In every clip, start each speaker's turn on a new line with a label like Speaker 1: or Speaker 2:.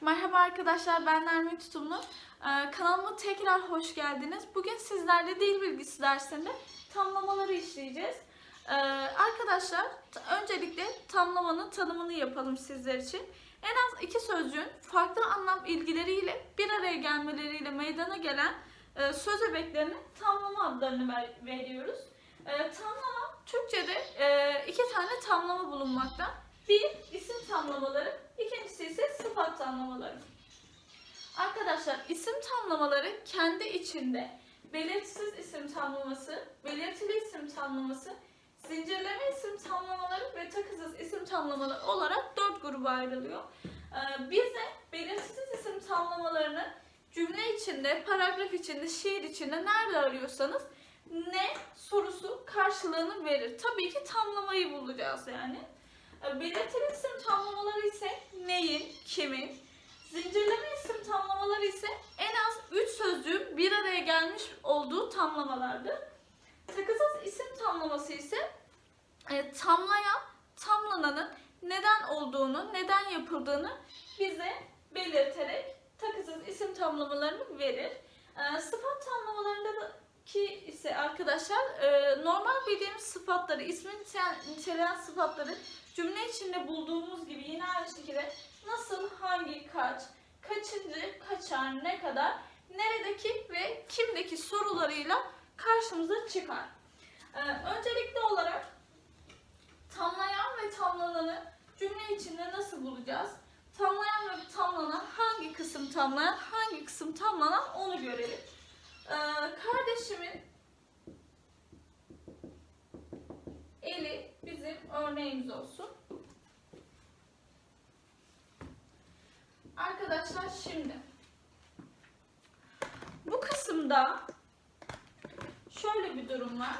Speaker 1: Merhaba arkadaşlar ben Nermin Tutumlu. Ee, kanalıma tekrar hoş geldiniz. Bugün sizlerle dil bilgisi dersinde tamlamaları işleyeceğiz. Ee, arkadaşlar öncelikle tamlamanın tanımını yapalım sizler için. En az iki sözcüğün farklı anlam ilgileriyle bir araya gelmeleriyle meydana gelen e, söz öbeklerine tamlama adlarını ver- veriyoruz. E, tamlama Türkçe'de e, iki tane tamlama bulunmakta. Bir isim tamlamaları, ikincisi tamlamaları. Arkadaşlar isim tamlamaları kendi içinde belirtisiz isim tamlaması, belirtili isim tamlaması, zincirleme isim tamlamaları ve takısız isim tamlamaları olarak dört gruba ayrılıyor. Ee, biz de belirtisiz isim tamlamalarını cümle içinde, paragraf içinde, şiir içinde nerede arıyorsanız ne sorusu karşılığını verir. Tabii ki tamlamayı bulacağız yani. Ee, Belirtili isim tamlamaları ise neyin, kimin, zincirleme isim tamlamaları ise en az 3 sözcüğün bir araya gelmiş olduğu tamlamalardır. Takısız isim tamlaması ise e, tamlayan, tamlananın neden olduğunu, neden yapıldığını bize belirterek takısız isim tamlamalarını verir. E, sıfat tamlamalarındaki ise arkadaşlar e, normal bildiğimiz sıfatları, ismi niteleyen- sıfatları cümle içinde bulduğumuz gibi yine aynı şekilde nasıl, hangi, kaç, kaçıncı, kaçar, ne kadar, neredeki ve kimdeki sorularıyla karşımıza çıkar. Ee, öncelikli olarak tamlayan ve tamlananı cümle içinde nasıl bulacağız? Tamlayan ve tamlanan hangi kısım tamlayan, hangi kısım tamlanan onu görelim. Ee, kardeşimin eli bizim örneğimiz olsun. Arkadaşlar şimdi bu kısımda şöyle bir durum var.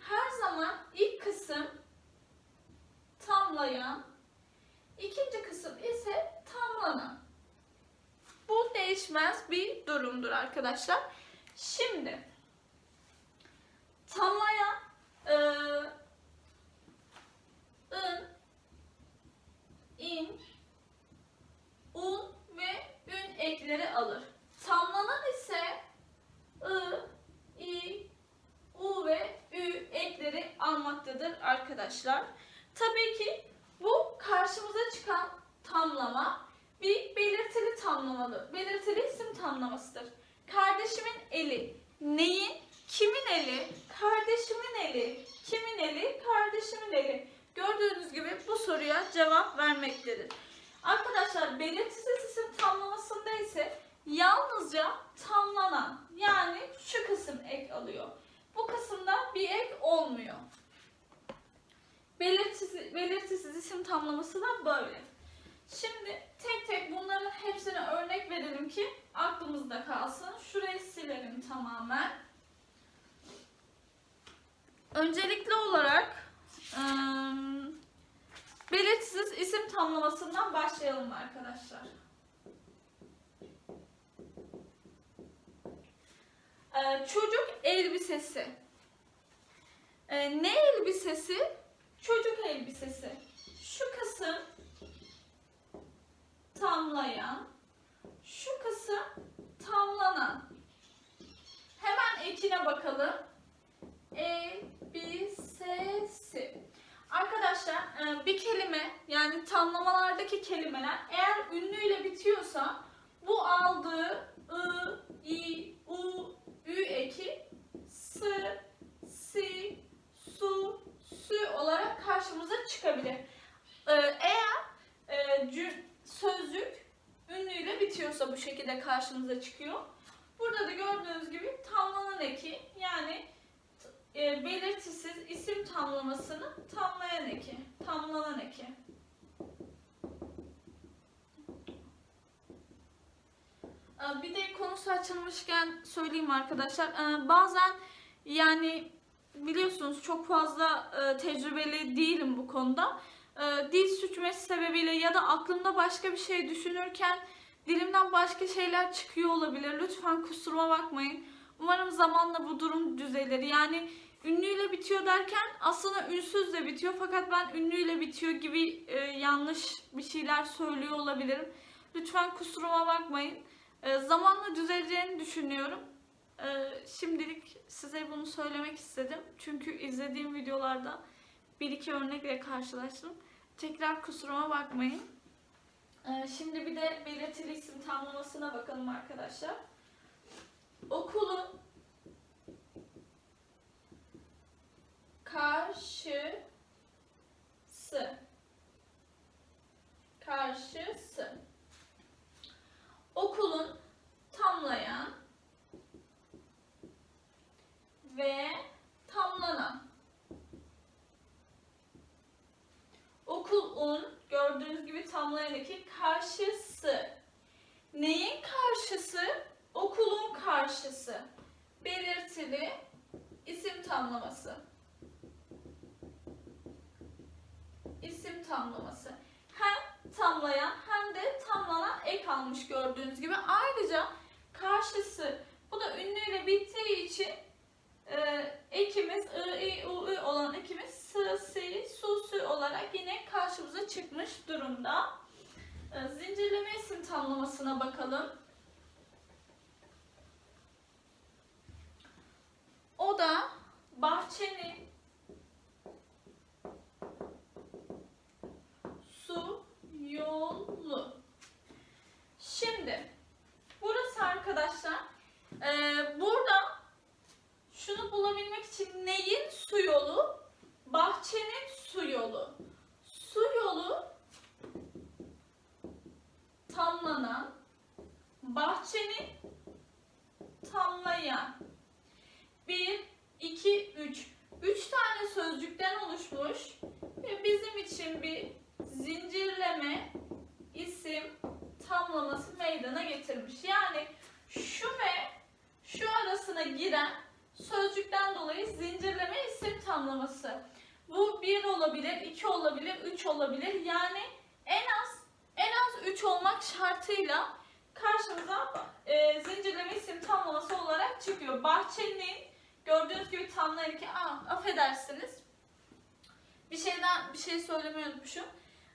Speaker 1: Her zaman ilk kısım tamlayan, ikinci kısım ise tamlanan. Bu değişmez bir durumdur arkadaşlar. Şimdi tamlayan eee ın, in, un ve ün ekleri alır. Tamlanan ise ı, i, u ve ü ekleri almaktadır arkadaşlar. Tabii ki bu karşımıza çıkan tamlama bir belirtili tamlamalı, belirtili isim tamlamasıdır. Kardeşimin eli, neyin, kimin eli, kardeşimin eli, kimin eli, kardeşimin eli. Gördüğünüz gibi bu soruya cevap vermektedir. Arkadaşlar belirtisiz isim tamlamasında ise yalnızca tamlanan yani şu kısım ek alıyor. Bu kısımda bir ek olmuyor. Belirtisiz, belirtisiz isim tamlaması da böyle. Şimdi tek tek bunların hepsine örnek verelim ki aklımızda kalsın. Şurayı silelim tamamen. Öncelikli olarak ıı, belirtisiz isim tamlamasından başlayalım arkadaşlar. Ee, çocuk elbisesi. Ee, ne elbisesi? Çocuk elbisesi. Şu kısım tamlayan, şu kısım tamlanan. Hemen ekine bakalım. Elbisesi. Arkadaşlar e, bir kelime yani tamlamalardaki kelimeler eğer ünlüyle bitiyorsa bu aldığı ı, i, u, ü eki sı, si, su, sü olarak karşımıza çıkabilir. E, Eğer e, cü- sözcük ünlüyle bitiyorsa bu şekilde karşımıza çıkıyor. Burada da gördüğünüz gibi tamlanan eki yani e, belirtisiz isim tamlamasını tamlayan eki, tamlanan eki. E, Bir de konusu açılmışken söyleyeyim arkadaşlar. E, Bazen yani biliyorsunuz çok fazla e, tecrübeli değilim bu konuda. E, Dil sürçmesi sebebiyle ya da aklımda başka bir şey düşünürken dilimden başka şeyler çıkıyor olabilir. Lütfen kusuruma bakmayın. Umarım zamanla bu durum düzelir. Yani ünlüyle bitiyor derken aslında ünsüz de bitiyor fakat ben ünlüyle bitiyor gibi e, yanlış bir şeyler söylüyor olabilirim. Lütfen kusuruma bakmayın. E, zamanla düzeleceğini düşünüyorum. E, şimdilik size bunu söylemek istedim. Çünkü izlediğim videolarda bir iki örnekle karşılaştım. Tekrar kusuruma bakmayın. E, şimdi bir de belirtili isim tamlamasına bakalım arkadaşlar. Okulun karşısı karşısı okulun tamlayan ve tamlanan okulun gördüğünüz gibi tamlayan eki karşısı neyin karşısı okulun karşısı belirtili isim tamlaması isim tamlaması. Hem tamlayan hem de tamlanan ek almış gördüğünüz gibi. Ayrıca karşısı bu da ünlüyle bittiği için e, ekimiz I, I, U, Ü olan ekimiz S, Si, Su, Sü olarak yine karşımıza çıkmış durumda. E, zincirleme isim tamlamasına bakalım. O da bahçenin su yolu. Şimdi burası arkadaşlar e, burada şunu bulabilmek için neyin su yolu? Bahçenin su yolu. Su yolu tamlanan, bahçenin tamlayan. 1, 2, 3. 3 tane sözcükten oluşmuş ve bizim için bir zincirleme isim tamlaması meydana getirmiş. Yani şu ve şu arasına giren sözcükten dolayı zincirleme isim tamlaması. Bu bir olabilir, iki olabilir, üç olabilir. Yani en az en az üç olmak şartıyla karşımıza e, zincirleme isim tamlaması olarak çıkıyor. Bahçenin gördüğünüz gibi tamlayan ki, aa affedersiniz. Bir şeyden bir şey söylemeyi unutmuşum.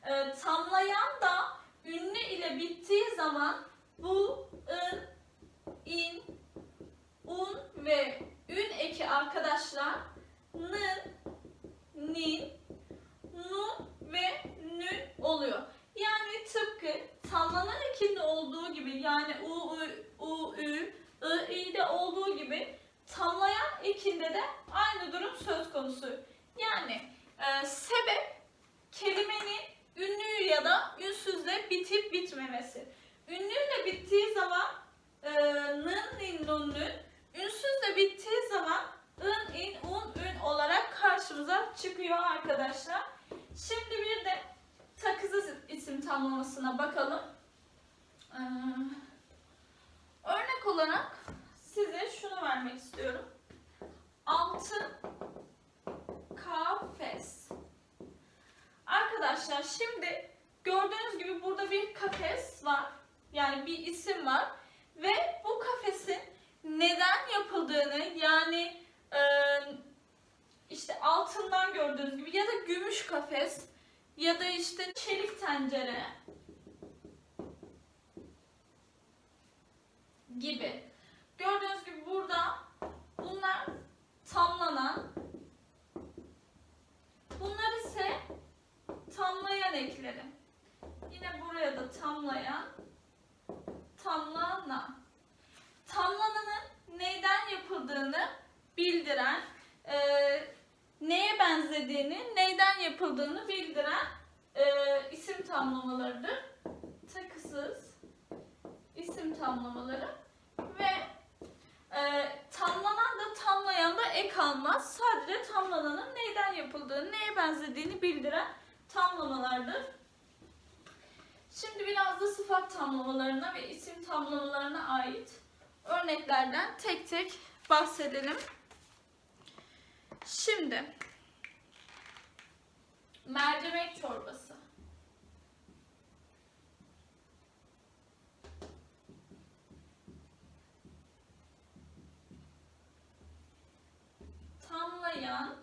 Speaker 1: E, tamlayan da ünlü ile bittiği zaman bu ın, in, un ve ün eki arkadaşlar nın, nin, nun ve nün oluyor. Yani tıpkı tamlanan ekinde olduğu gibi yani u, ü, u, ü, ı, i'de olduğu gibi tamlayan ekinde de aynı durum söz konusu. Yani e, sebep kelimenin ünlü ya da ünsüzle bitip bitmemesi. Ünlüyle bittiği zaman e, nın, nin, nun, nün, ünsüzle bittiği zaman ın, in, un, ün olarak karşımıza çıkıyor arkadaşlar. Şimdi bir de takızı isim tamlamasına bakalım. Ee, örnek olarak size şunu vermek istiyorum. Altın kafes. Arkadaşlar şimdi gördüğünüz gibi burada bir kafes var. Yani bir isim var. Ve bu kafesin neden yapıldığını yani e, işte altından gördüğünüz gibi ya da gümüş kafes ya da işte çelik tencere gibi. Gördüğünüz gibi burada bunlar tamlanan bunlar ise tamlayan ekleri. Yine buraya da tamlayan tamlanan. Tamlananın neyden yapıldığını bildiren e, neye benzediğini, neyden yapıldığını bildiren e, isim tamlamalarıdır. Takısız isim tamlamaları ve e, tamlanan da tamlayan da ek almaz. Sadece tamlananın neyden yapıldığını, neye benzediğini bildiren tamlamalardır. Şimdi biraz da sıfat tamlamalarına ve isim tamlamalarına ait örneklerden tek tek bahsedelim. Şimdi mercimek çorbası. Tamlayan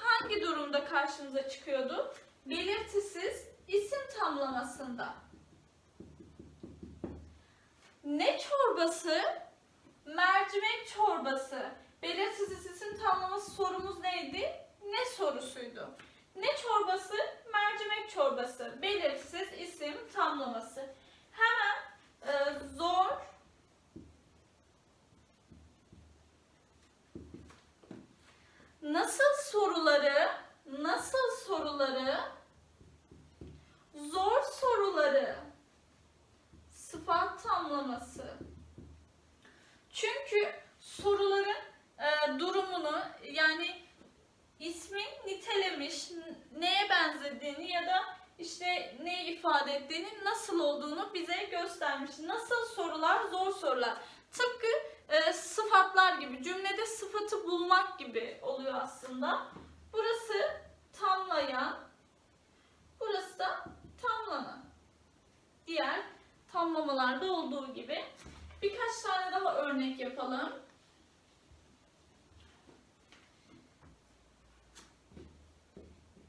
Speaker 1: hangi durumda karşımıza çıkıyordu? Belirtisiz isim tamlamasında. Ne çorbası? Mercimek çorbası. Belirtisiz isim tamlaması sorumuz neydi? Ne sorusuydu? Ne çorbası? Mercimek çorbası. Belirtisiz isim tamlaması. Hemen e, zor Nasıl soruları, nasıl soruları, zor soruları, sıfat tamlaması. Çünkü soruların e, durumunu yani ismin nitelemiş, neye benzediğini ya da işte ne ifade ettiğini, nasıl olduğunu bize göstermiş. Nasıl sorular, zor sorular. Tıpkı e, sıfatlar gibi, cümlede sıfatı bulmak gibi oluyor aslında. Burası tamlayan, burası da tamlanan. Diğer tamlamalarda olduğu gibi. Birkaç tane daha örnek yapalım.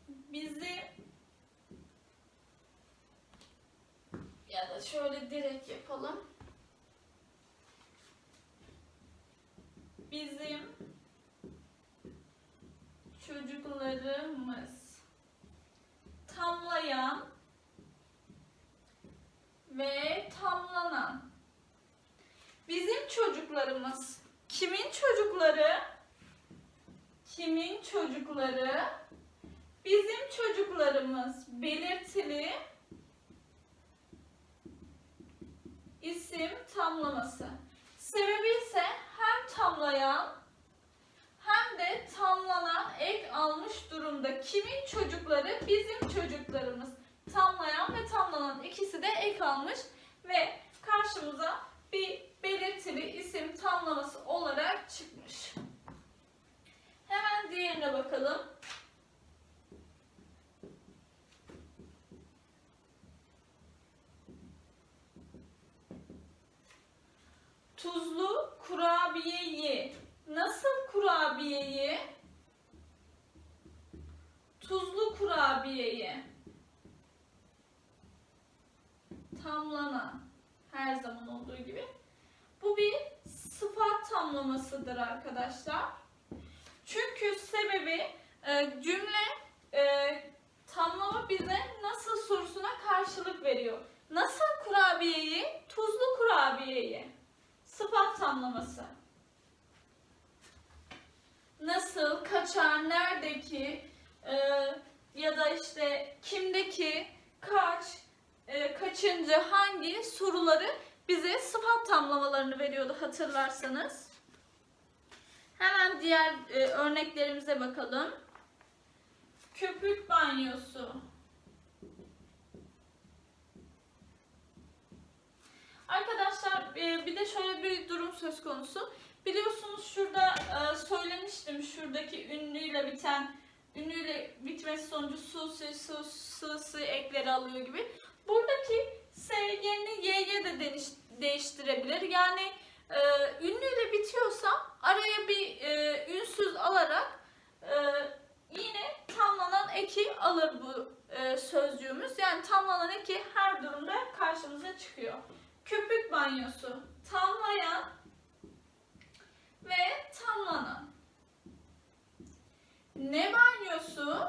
Speaker 1: Bizi ya da şöyle direkt yapalım. Bizim çocuklarımız tamlayan ve tamlanan. Bizim çocuklarımız kimin çocukları? Kimin çocukları? Bizim çocuklarımız belirtili isim tamlaması. Sebebi ise hem tamlayan hem de tamlanan ek almış durumda. Kimin çocukları? Bizim çocuklarımız. Tamlayan ve tamlanan ikisi de ek almış ve karşımıza bir belirtili isim tamlaması olarak çıkmış. Hemen diğerine bakalım. Tuzlu kurabiyeyi. Nasıl kurabiyeyi? Tuzlu kurabiyeyi. Tamlanan. Her zaman olduğu gibi. Bu bir sıfat tamlamasıdır arkadaşlar. Çünkü sebebi e, cümle e, tamlama bize nasıl sorusuna karşılık veriyor. Nasıl kurabiyeyi? Tuzlu kurabiyeyi. Sıfat tamlaması. Nasıl, kaçar, neredeki e, ya da işte kimdeki, kaç, e, kaçıncı, hangi soruları bize sıfat tamlamalarını veriyordu hatırlarsanız. Hemen diğer e, örneklerimize bakalım. Köpük banyosu. Arkadaşlar e, bir de şöyle bir durum söz konusu. Biliyorsunuz şurada e, söylemiştim şuradaki ünlüyle biten ünlüyle bitmesi sonucu su, su, sı, sı ekleri alıyor gibi. S yerini y'ye de deniş- değiştirebilir. Yani e, ünlüyle bitiyorsa araya bir e, ünsüz alarak e, yine tamlanan eki alır bu e, sözcüğümüz. Yani tamlanan eki her durumda karşımıza çıkıyor. Köpük banyosu tamlayan ve tamlanan. Ne banyosu?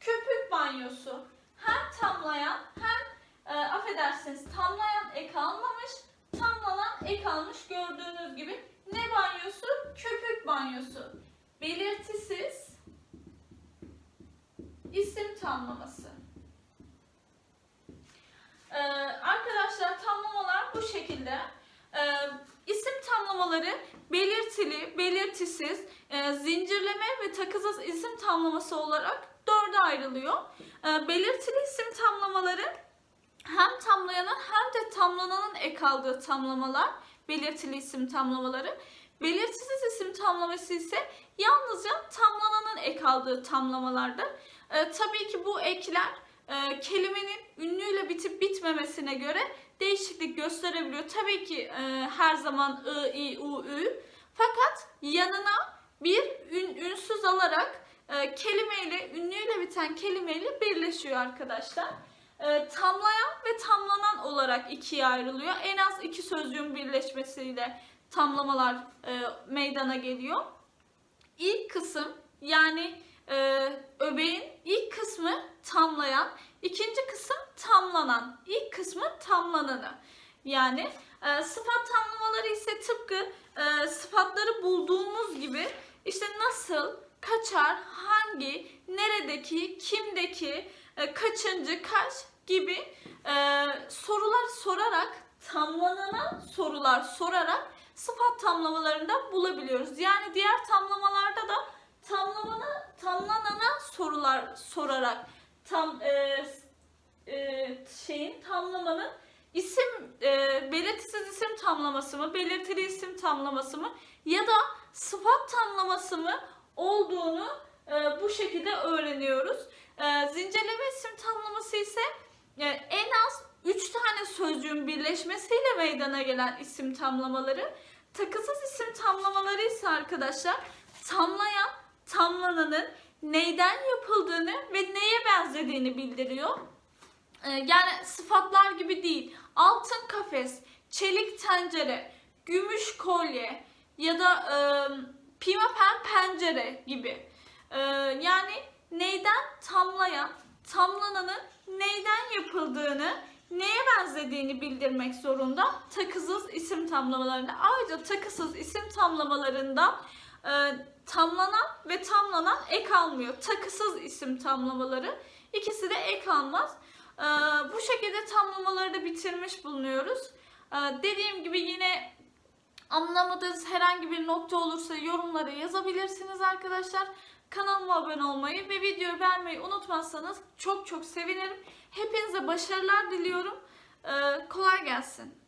Speaker 1: Köpük banyosu. Hem tamlayan hem e, affedersiniz tamlayan ek almamış, tamlanan ek almış gördüğünüz gibi. Ne banyosu? Köpük banyosu. Belirtisiz isim tamlaması. Ee, arkadaşlar tamlamalar bu şekilde. Ee, isim tamlamaları belirtili, belirtisiz, e, zincirleme ve takısız isim tamlaması olarak dörde ayrılıyor. Ee, belirtili isim tamlamaları hem tamlayanın hem de tamlananın ek aldığı tamlamalar, belirtili isim tamlamaları. Belirtisiz isim tamlaması ise yalnızca tamlananın ek aldığı tamlamalardır. Ee, tabii ki bu ekler e, kelimenin ünlüyle bitip bitmemesine göre değişiklik gösterebiliyor. Tabii ki e, her zaman ı, i, u, ü. Fakat yanına bir ün, ünsüz alarak e, kelime biten kelimeyle birleşiyor arkadaşlar. Ee, tamlayan ve tamlanan olarak ikiye ayrılıyor. En az iki sözcüğün birleşmesiyle tamlamalar e, meydana geliyor. İlk kısım yani e, öbeğin ilk kısmı tamlayan, ikinci kısım tamlanan. İlk kısmı tamlananı. Yani e, sıfat tamlamaları ise tıpkı e, sıfatları bulduğumuz gibi işte nasıl, kaçar, hangi, neredeki, kimdeki, e, kaçıncı, kaç gibi e, sorular sorarak tamlanana sorular sorarak sıfat tamlamalarında bulabiliyoruz. Yani diğer tamlamalarda da tamlamana, tamlanana sorular sorarak tam e, e, şeyin tamlamanın isim e, belirtisiz isim tamlaması mı, belirtili isim tamlaması mı ya da sıfat tamlaması mı olduğunu e, bu şekilde öğreniyoruz. E, zincirleme isim tamlaması ise en az 3 tane sözcüğün birleşmesiyle meydana gelen isim tamlamaları. Takısız isim tamlamaları ise arkadaşlar tamlayan, tamlananın neyden yapıldığını ve neye benzediğini bildiriyor. Ee, yani sıfatlar gibi değil. Altın kafes, çelik tencere, gümüş kolye ya da e, pimapen pencere gibi. Ee, yani neyden tamlayan, tamlananın neyden yapıldığını, neye benzediğini bildirmek zorunda takısız isim tamlamalarında. Ayrıca takısız isim tamlamalarında e, tamlanan ve tamlanan ek almıyor. Takısız isim tamlamaları ikisi de ek almaz. Ee, bu şekilde tamlamaları da bitirmiş bulunuyoruz. Ee, dediğim gibi yine anlamadığınız herhangi bir nokta olursa yorumlara yazabilirsiniz arkadaşlar. Kanalıma abone olmayı ve videoyu beğenmeyi unutmazsanız çok çok sevinirim. Hepinize başarılar diliyorum. Ee, kolay gelsin.